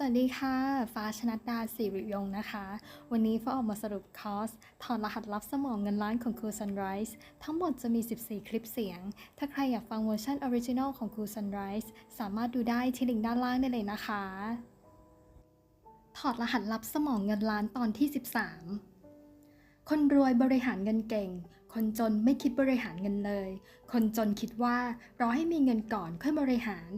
สวัสดีค่ะ ฟ้าชนัดดาสิริยงค์นะคะ วันนี้ฟ้าออกมาสรุปคอร์ส ถอดรหัสลับสมองเงินล้านของครู Sunrise ทั้งหมดจะมี 14 คลิปเสียง ถ้าใครอยากฟังเวอร์ชันออริจินอลของครู Sunrise สามารถดูได้ที่ลิงก์ด้านล่างได้เลยนะคะ ถอดรหัสลับสมองเงินล้านตอนที่ 13 คนรวยบริหารเงินเก่ง คนจนไม่คิดบริหารเงินเลย คนจนคิดว่ารอให้มีเงินก่อนค่อยบริหาร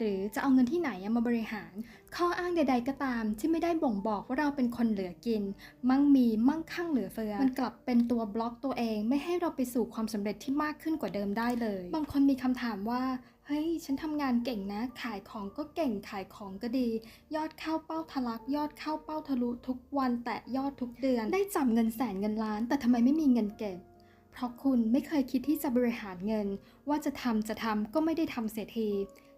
หรือจะเอาเงินที่ไหนมาบริหาร ข้ออ้างใด ๆ ก็ตาม ที่ไม่ได้บ่งบอกว่าเราเป็นคนเหลือกิน มั่งมีมั่งคั่งเหลือเฟือ มันกลับเป็นตัวบล็อกตัวเองไม่ให้เราไปสู่ความสำเร็จที่มากขึ้นกว่าเดิมได้เลย บางคนมีคำถามว่าเฮ้ย ฉันทำงานเก่งนะ ขายของก็เก่ง ขายของก็ดี ยอดเข้าเป้าทะลัก ยอดเข้าเป้าทะลุทุกวัน แตะยอดทุกเดือน ได้จับเงินแสนเงินล้าน แต่ทำไมไม่มีเงินเก็บ ราะคุณไม่เคยคิดที่จะบริหารเงิน ว่าจะทำจะทำก็ไม่ได้ทำเสียที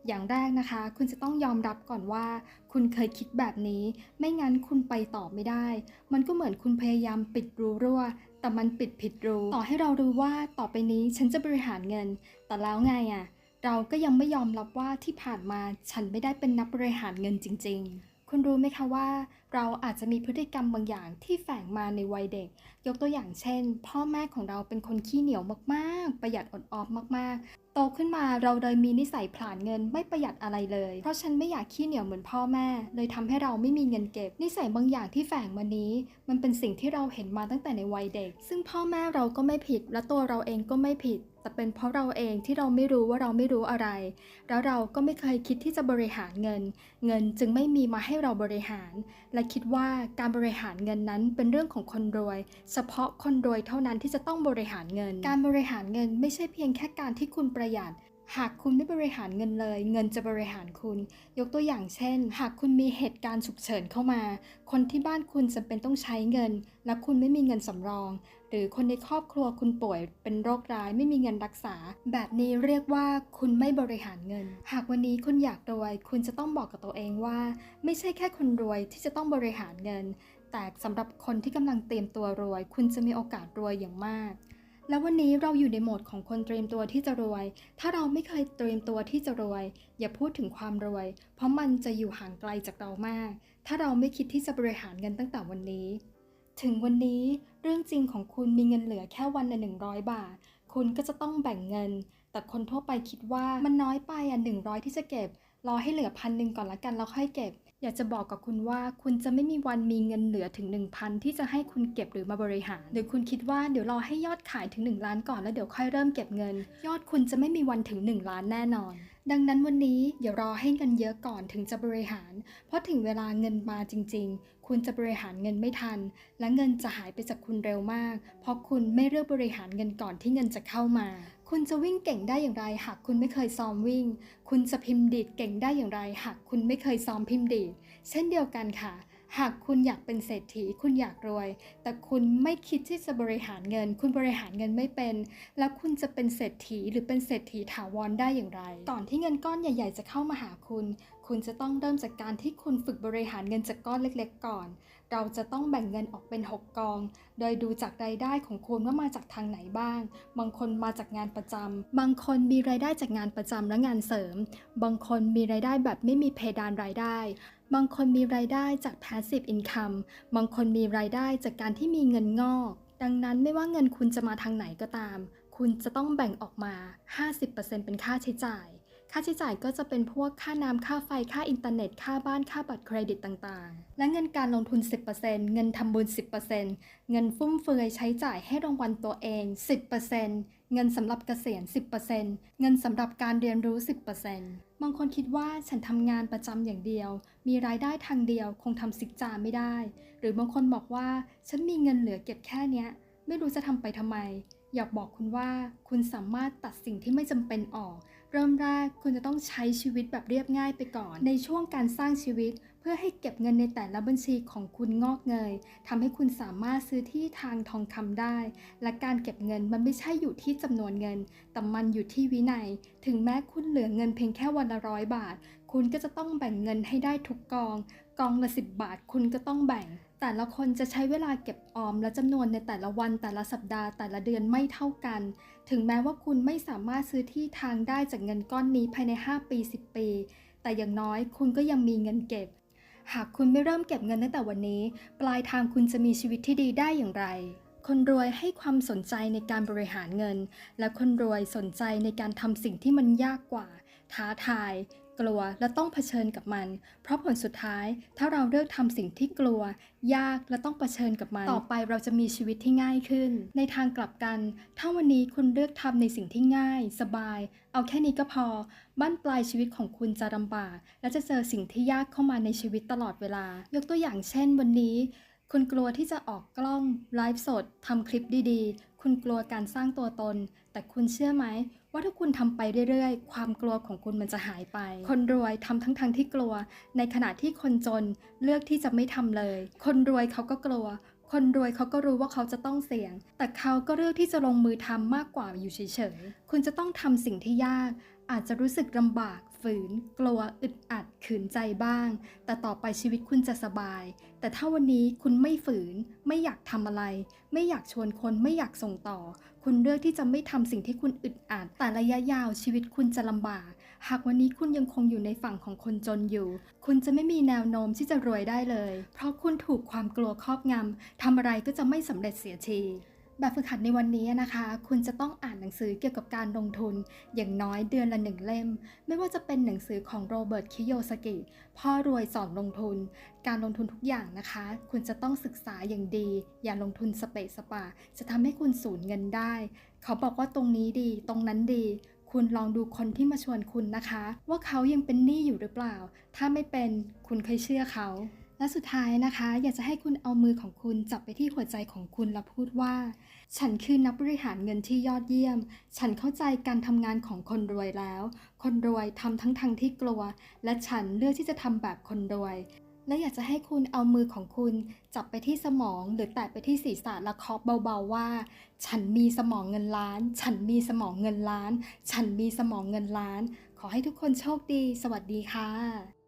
อย่างแรกนะคะ คุณจะต้องยอมรับก่อนว่า คุณเคยคิดแบบนี้ ไม่งั้นคุณไปต่อไม่ได้ มันก็เหมือนคุณพยายามปิดรูรั่ว แต่มันปิดผิดรู ต่อให้เรารู้ว่าต่อไปนี้ฉันจะบริหารเงิน แต่แล้วไงอะ่ะ เราก็ยังไม่ยอมรับว่าที่ผ่านมาฉันไม่ได้เป็นนักบริหารเงินจริง ๆ คุณรู้ไหมคะว่า เราอาจจะมีพฤติกรรมบางอย่างที่แฝงมาในวัยเด็ก ยกตัวอย่างเช่น พ่อแม่ของเราเป็นคนขี้เหนียวมากๆ ประหยัดอดออมมากๆ โตขึ้นมาเราเลยมีนิสัยผลาญเงินไม่ประหยัดอะไรเลย เพราะฉันไม่อยากขี้เหนียวเหมือนพ่อแม่ เลยทำให้เราไม่มีเงินเก็บ นิสัยบางอย่างที่แฝงมานี้ มันเป็นสิ่งที่เราเห็นมาตั้งแต่ในวัยเด็ก ซึ่งพ่อแม่เราก็ไม่ผิด และตัวเราเองก็ไม่ผิด แต่เป็นเพราะเราเองที่เราไม่รู้ว่าเราไม่รู้อะไร แล้วเราก็ไม่เคยคิดที่จะบริหารเงิน เงินจึงไม่มีมาให้เราบริหาร และคิดว่าการบริหารเงินนั้นเป็นเรื่องของคนรวย เฉพาะคนรวยเท่านั้นที่จะต้องบริหารเงิน การบริหารเงินไม่ใช่เพียงแค่การที่คุณประหยัด หากคุณไม่บริหารเงินเลย เงินจะบริหารคุณ ยกตัวอย่างเช่น หากคุณมีเหตุการณ์ฉุกเฉินเข้ามา คนที่บ้านคุณจำเป็นต้องใช้เงิน และคุณไม่มีเงินสำรอง หรือคนในครอบครัวคุณป่วยเป็นโรคร้ายไม่มีเงินรักษา แบบนี้เรียกว่าคุณไม่บริหารเงิน หากวันนี้คุณอยากรวย คุณจะต้องบอกกับตัวเองว่า ไม่ใช่แค่คนรวยที่จะต้องบริหารเงิน แต่สำหรับคนที่กำลังเตรียมตัวรวย คุณจะมีโอกาสรวยอย่างมาก แล้ววันนี้เราอยู่ในโหมดของคนเตรียมตัวที่จะรวย ถ้าเราไม่เคยเตรียมตัวที่จะรวย อย่าพูดถึงความรวย เพราะมันจะอยู่ห่างไกลจากเรามาก ถ้าเราไม่คิดที่จะบริหารเงินตั้งแต่วันนี้ ถึงวันนี้เรื่องจริงของคุณมีเงินเหลือแค่วันละ100บาท คุณก็จะต้องแบ่งเงิน แต่คนทั่วไปคิดว่ามันน้อยไปอะ100ที่จะเก็บ รอให้เหลือพันหนึ่งก่อนละกันแล้วค่อยเก็บ อยากจะบอกกับคุณว่า คุณจะไม่มีวันมีเงินเหลือถึง 1,000 ที่จะให้คุณเก็บหรือมาบริหาร หรือคุณคิดว่าเดี๋ยวรอให้ยอดขายถึง 1 ล้านก่อนแล้วเดี๋ยวค่อยเริ่มเก็บเงิน ยอดคุณจะไม่มีวันถึง 1 ล้านแน่นอน ดังนั้นวันนี้อย่ารอให้เงินเยอะก่อนถึงจะบริหาร เพราะถึงเวลาเงินมาจริง ๆ คุณจะบริหารเงินไม่ทัน และเงินจะหายไปจากคุณเร็วมาก เพราะคุณไม่เลือกบริหารเงินก่อนที่เงินจะเข้ามา คุณจะวิ่งเก่งได้อย่างไร หากคุณไม่เคยซ้อมวิ่ง คุณจะพิมพ์ดีดเก่งได้อย่างไร หากคุณไม่เคยซ้อมพิมพ์ดีด เช่นเดียวกันค่ะ หากคุณอยากเป็นเศรษฐี คุณอยากรวย แต่คุณไม่คิดที่จะบริหารเงิน คุณบริหารเงินไม่เป็น แล้วคุณจะเป็นเศรษฐีหรือเป็นเศรษฐีถาวรได้อย่างไร ก่อนที่เงินก้อนใหญ่ ๆ จะเข้ามาหาคุณคุณจะต้องเริ่มจากการที่คุณฝึกบริหารเงินจากก้อนเล็กๆ ก่อน เราจะต้องแบ่งเงินออกเป็น 6 กอง โดยดูจากรายได้ของคุณว่ามาจากทางไหนบ้าง บางคนมาจากงานประจำบางคนมีรายได้จากงานประจำและงานเสริม บางคนมีรายได้แบบไม่มีเพดานรายได้ บางคนมีรายได้จาก passive income บางคนมีรายได้จากการที่มีเงินงอก ดังนั้นไม่ว่าเงินคุณจะมาทางไหนก็ตาม คุณจะต้องแบ่งออกมา 50%เป็นค่าใช้จ่าย ค่าใช้จ่ายก็จะเป็นพวกค่าน้ำค่าไฟค่าอินเทอร์เน็ต ค่าบ้านค่าบัตรเครดิตต่างๆ และเงินการลงทุน 10%เงินทำบุญ 10%เงินฟุ่มเฟือยใช้จ่ายให้รางวัลตัวเอง 10%เงินสำหรับเกษียณ 10%เงินสำหรับการเรียนรู้ 10%บางคนคิดว่าฉันทำงานประจำอย่างเดียว มีรายได้ทางเดียวคงทำซิกจาไม่ได้ หรือบางคนบอกว่าฉันมีเงินเหลือเก็บแค่เนี้ย ไม่รู้จะทำไปทำไม อยากบอกคุณว่าคุณสามารถตัดสิ่งที่ไม่จำเป็นออก เริ่มแรกคุณจะต้องใช้ชีวิตแบบเรียบง่ายไปก่อน ในช่วงการสร้างชีวิต เพื่อให้เก็บเงินในแต่ละบัญชีของคุณงอกเงยทำให้คุณสามารถซื้อที่ทางทองคำได้ และการเก็บเงินมันไม่ใช่อยู่ที่จำนวนเงิน แต่มันอยู่ที่วินัย ถึงแม้คุณเหลือเงินเพียงแค่วันละร้อยบาท คุณก็จะต้องแบ่งเงินให้ได้ทุกกอง กองละ 10 บาทคุณก็ต้องแบ่ง แต่ละคนจะใช้เวลาเก็บออมและจำนวนในแต่ละวันแต่ละสัปดาห์แต่ละเดือนไม่เท่ากัน ถึงแม้ว่าคุณไม่สามารถซื้อที่ทางได้จากเงินก้อนนี้ภายใน 5 ปี 10 ปี แต่อย่างน้อยคุณก็ยังมีเงินเก็บ หากคุณไม่เริ่มเก็บเงินตั้งแต่วันนี้ ปลายทางคุณจะมีชีวิตที่ดีได้อย่างไรคนรวยให้ความสนใจในการบริหารเงิน และคนรวยสนใจในการทำสิ่งที่มันยากกว่า ท้าทาย กลัวและต้องเผชิญกับมัน เพราะผลสุดท้ายถ้าเราเลือกทำสิ่งที่กลัว ยากและต้องเผชิญกับมัน ต่อไปเราจะมีชีวิตที่ง่ายขึ้น ในทางกลับกัน ถ้าวันนี้คุณเลือกทำในสิ่งที่ง่าย สบาย เอาแค่นี้ก็พอบ้านปลายชีวิตของคุณจะลำบาก และจะเจอสิ่งที่ยากเข้ามาในชีวิตตลอดเวลา ยกตัวอย่างเช่น วันนี้คุณกลัวที่จะออกกล้องไลฟ์สดทำคลิปดีๆ คุณกลัวการสร้างตัวตน แต่คุณเชื่อไหม ว่าถ้าคุณทำไปเรื่อยๆ ความกลัวของคุณมันจะหายไป คนรวยทำทั้งๆที่กลัว ในขณะที่คนจนเลือกที่จะไม่ทำเลย คนรวยเขาก็กลัว คนรวยเขาก็รู้ว่าเขาจะต้องเสี่ยง แต่เขาก็เลือกที่จะลงมือทำมากกว่าอยู่เฉยๆ คุณจะต้องทำสิ่งที่ยาก อาจจะรู้สึกลำบาก ฝืน กลัว อึดอัด ขืนใจบ้าง แต่ต่อไปชีวิตคุณจะสบาย แต่ถ้าวันนี้คุณไม่ฝืน ไม่อยากทำอะไร ไม่อยากชวนคน ไม่อยากส่งต่อ คุณเลือกที่จะไม่ทำสิ่งที่คุณอึดอัด แต่ระยะยาวชีวิตคุณจะลำบาก หากวันนี้คุณยังคงอยู่ในฝั่งของคนจนอยู่ คุณจะไม่มีแนวโน้มที่จะรวยได้เลย เพราะคุณถูกความกลัวครอบงำทำอะไรก็จะไม่สำเร็จเสียที แบบฝึกหัดในวันนี้นะคะ คุณจะต้องอ่านหนังสือเกี่ยวกับการลงทุน อย่างน้อยเดือนละหนึ่งเล่ม ไม่ว่าจะเป็นหนังสือของโรเบิร์ตคิโยสกิพ่อรวยสอนลงทุน การลงทุนทุกอย่างนะคะ คุณจะต้องศึกษาอย่างดี อย่าลงทุนสเปะสปา จะทำให้คุณสูญเงินได้ เขาบอกว่าตรงนี้ดี ตรงนั้นดีคุณลองดูคนที่มาชวนคุณนะคะ ว่าเขายังเป็นหนี้อยู่หรือเปล่า ถ้าไม่เป็นคุณเคยเชื่อเขา และสุดท้ายนะคะ อยากจะให้คุณเอามือของคุณจับไปที่หัวใจของคุณแล้วพูดว่า ฉันคือนักบริหารเงินที่ยอดเยี่ยม ฉันเข้าใจการทำงานของคนรวยแล้ว คนรวยทำทั้งทางที่กลัว และฉันเลือกที่จะทำแบบคนรวย และอยากจะให้คุณเอามือของคุณจับไปที่สมอง หรือแตะไปที่ศีรษะและเคาะเบาๆว่า ฉันมีสมองเงินล้าน ฉันมีสมองเงินล้าน ฉันมีสมองเงินล้าน ขอให้ทุกคนโชคดี สวัสดีค่ะ